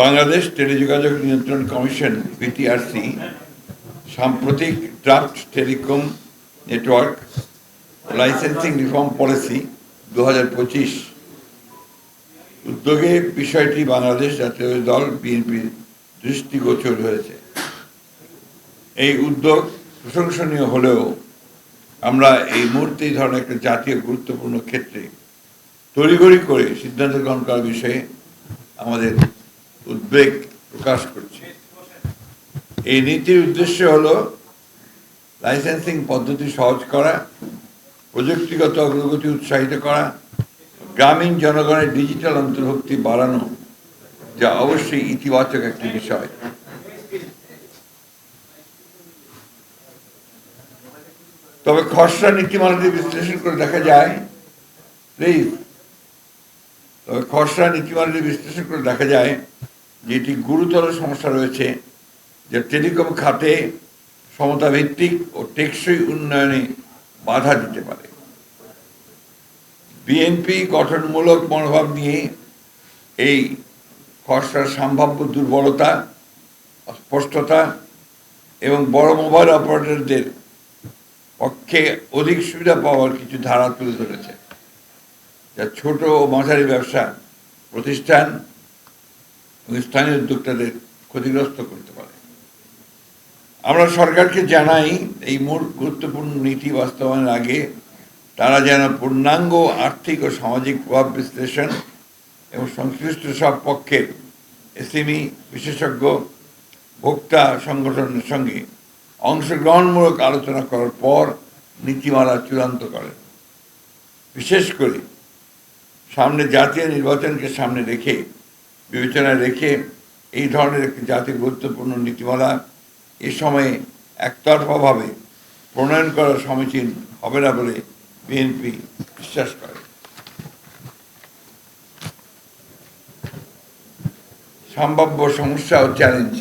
বাংলাদেশ টেলিযোগাযোগ নিয়ন্ত্রণ commission, BTRC, সাম্প্রতিক draft telecom network licensing reform policy দু হাজার পঁচিশ। উদ্যোগে বিষয়টি বাংলাদেশ জাতীয় দল বিএনপির দৃষ্টিগোচর হয়েছে। এই উদ্যোগ প্রশংসনীয় হলেও আমরা এই মুহূর্তে এই ধরনের একটা জাতীয় গুরুত্বপূর্ণ ক্ষেত্রে তড়িঘড়ি করে সিদ্ধান্ত গ্রহণ করার বিষয়ে আমাদের উদ্বেগ প্রকাশ করছি। এই নীতির উদ্দেশ্য হল লাইসেন্সিং পদ্ধতি সহজ করা, প্রযুক্তিগত অগ্রগতি উৎসাহিত করা, গ্রামীণ জনগণের ডিজিটাল অন্তর্ভুক্তি বাড়ানো, যা অবশ্যই ইতিবাচক একটি বিষয়। তবে খসড়া নীতিমালাটি বিশ্লেষণ করে দেখা যায় প্লিজ তবে খসড়া নীতিমালাটি বিশ্লেষণ করে দেখা যায় যে এটি গুরুতর সমস্যা রয়েছে, যে টেলিকম খাতে সমতা ভিত্তিক ও টেকসই উন্নয়নে বাধা দিতে পারে। বিএনপি গঠনমূলক মনোভাব নিয়ে এই খসড়ার সম্ভাব্য দুর্বলতা, অস্পষ্টতা এবং বড় মোবাইল অপারেটরদের পক্ষে অধিক সুবিধা পাওয়ার কিছু ধারা তুলে ধরেছে, যা ছোট ও মাঝারি ব্যবসা, প্রতিষ্ঠান স্থানীয় উদ্যোক্তাদের ক্ষতিগ্রস্ত করতে পারে। আমরা সরকারকে জানাই, এই মূল গুরুত্বপূর্ণ নীতি বাস্তবায়নের আগে তারা যেন পূর্ণাঙ্গ আর্থিক ও সামাজিক প্রভাব বিশ্লেষণ এবং সংশ্লিষ্ট সব পক্ষের এসএমই বিশেষজ্ঞ, ভোক্তা সংগঠনের সঙ্গে অংশগ্রহণমূলক আলোচনা করার পর নীতিমালা চূড়ান্ত করেন। বিশেষ করে সামনে জাতীয় নির্বাচনকে সামনে রেখে বিবেচনায় রেখে এই ধরনের একটি জাতীয় গুরুত্বপূর্ণ নীতিমালা এ সময়ে একতরফাভাবে প্রণয়ন করা সমীচীন হবে না বলে বিএনপি বিশ্বাস করে। সম্ভাব্য সমস্যা ও চ্যালেঞ্জ।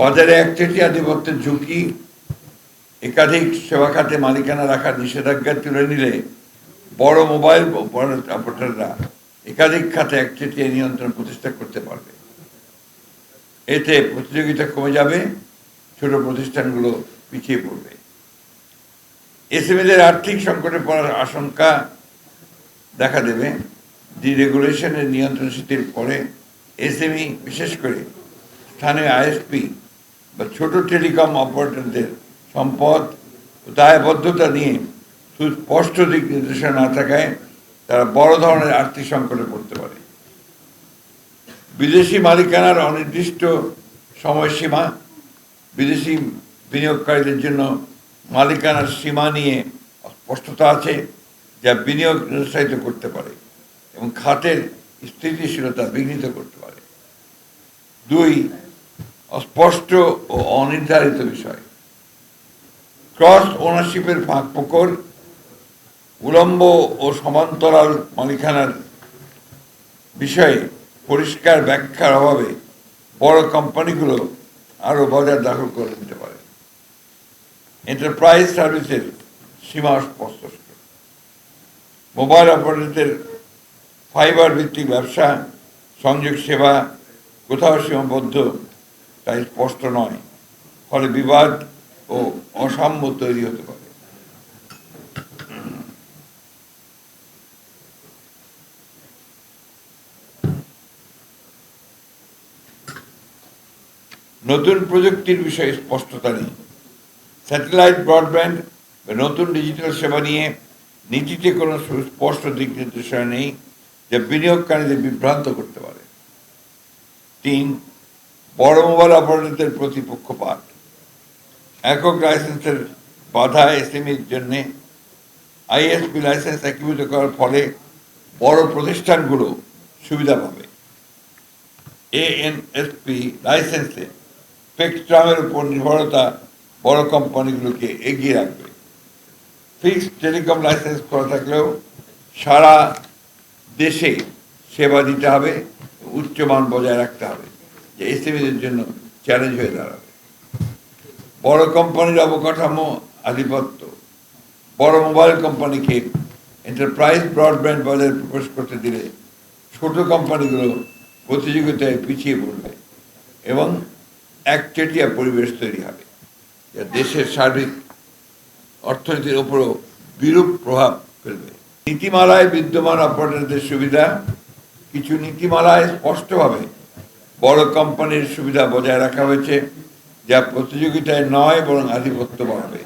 বাজারে একচেটিয়া আধিপত্যের ঝুঁকি, একাধিক সেবা খাতে মালিকানা রাখার নিষেধাজ্ঞা তুলে নিলে বড় মোবাইল অপারেটররা একাধিক খাতে একচেটিয়া নিয়ন্ত্রণ প্রতিষ্ঠা করতে পারবে। এতে প্রতিযোগিতা কমে যাবে, ছোট প্রতিষ্ঠানগুলো পিছিয়ে পড়বে। এসএমএদের আর্থিক সংকটে পড়ার আশঙ্কা দেখা দেবে। ডিরেগুলেশনের নিয়ন্ত্রণ শিথিল পরে এসএমই, বিশেষ করে স্থানীয় আইএসপি বা ছোট টেলিকম অপারেটরদের সম্পদ ও দায়বদ্ধতা নিয়ে সুস্পষ্ট দিক নির্দেশনা না থাকায় তারা বড় ধরনের আর্থিক সংকটে পড়তে পারে। বিদেশি মালিকানার অনির্দিষ্ট সময়সীমা, বিদেশি বিনিয়োগকারীদের জন্য মালিকানার সীমা নিয়ে স্পষ্টতা আছে যা বিনিয়োগ নিরুৎসাহিত করতে পারে এবং খাতের স্থিতিশীলতা বিঘ্নিত করতে পারে। দুই, অস্পষ্ট ও অনির্ধারিত বিষয়। ক্রস ওনারশিপের ফাঁক ফোকর উলম্ব ও সমান্তরাল মালিকানার বিষয়ে পরিষ্কার ব্যাখ্যার অভাবে বড় কোম্পানিগুলো আরও বাজার দখল করে নিতে পারে। এন্টারপ্রাইজ সার্ভিসের সীমা স্পষ্ট মোবাইল অপারেটরদের ফাইবার ভিত্তিক ব্যবসা, সংযোগ সেবা কোথাও সীমাবদ্ধ, তাই স্পষ্ট নয়। ফলে বিবাদ ও অসাম্য তৈরি হতে পারে। নতুন প্রযুক্তির বিষয়ে স্পষ্টতা নেই। স্যাটেলাইট ব্রডব্যান্ড বা নতুন ডিজিটাল সেবা নিয়ে নীতিতে কোনো সুস্পষ্ট দিক নির্দেশনা নেই যা বিনিয়োগকারীদের বিভ্রান্ত করতে পারে। তিন, বড় মোবাইল অপারেটরদের প্রতি পক্ষপাত একক লাইসেন্সের বাধা এসএমইর জন্য আইএসপি লাইসেন্স একীভূত করার ফলে বড় প্রতিষ্ঠানগুলো সুবিধা পাবে। এএনএসপি লাইসেন্সে স্পেকট্রামের উপর নির্ভরতা বড় কোম্পানিগুলোকে এগিয়ে রাখবে। ফিক্সড টেলিকম লাইসেন্স করা থাকলেও সারা দেশে সেবা দিতে হবে উচ্চমান বজায় রাখতে হবে, যে এসএমইদের জন্য চ্যালেঞ্জ হয়ে দাঁড়াবে। বড় কোম্পানির অবকাঠামো আধিপত্য। বড় মোবাইল কোম্পানিকে এন্টারপ্রাইজ ব্রডব্যান্ড বাজারে প্রবেশ করতে দিলে ছোট কোম্পানিগুলো প্রতিযোগিতায় পিছিয়ে পড়বে এবং একচেটিয়া পরিবেশ তৈরি হবে। যা দেশের সার্বিক অর্থনীতির উপরও বিরূপ প্রভাব ফেলবে। নীতিমালায় বিদ্যমান অপারেটরদের সুবিধা, কিছু নীতিমালায় স্পষ্টভাবে বড় কোম্পানির সুবিধা বজায় রাখা হয়েছে, যা প্রতিযোগিতায় নয়, বরং আধিপত্য বাড়াবে।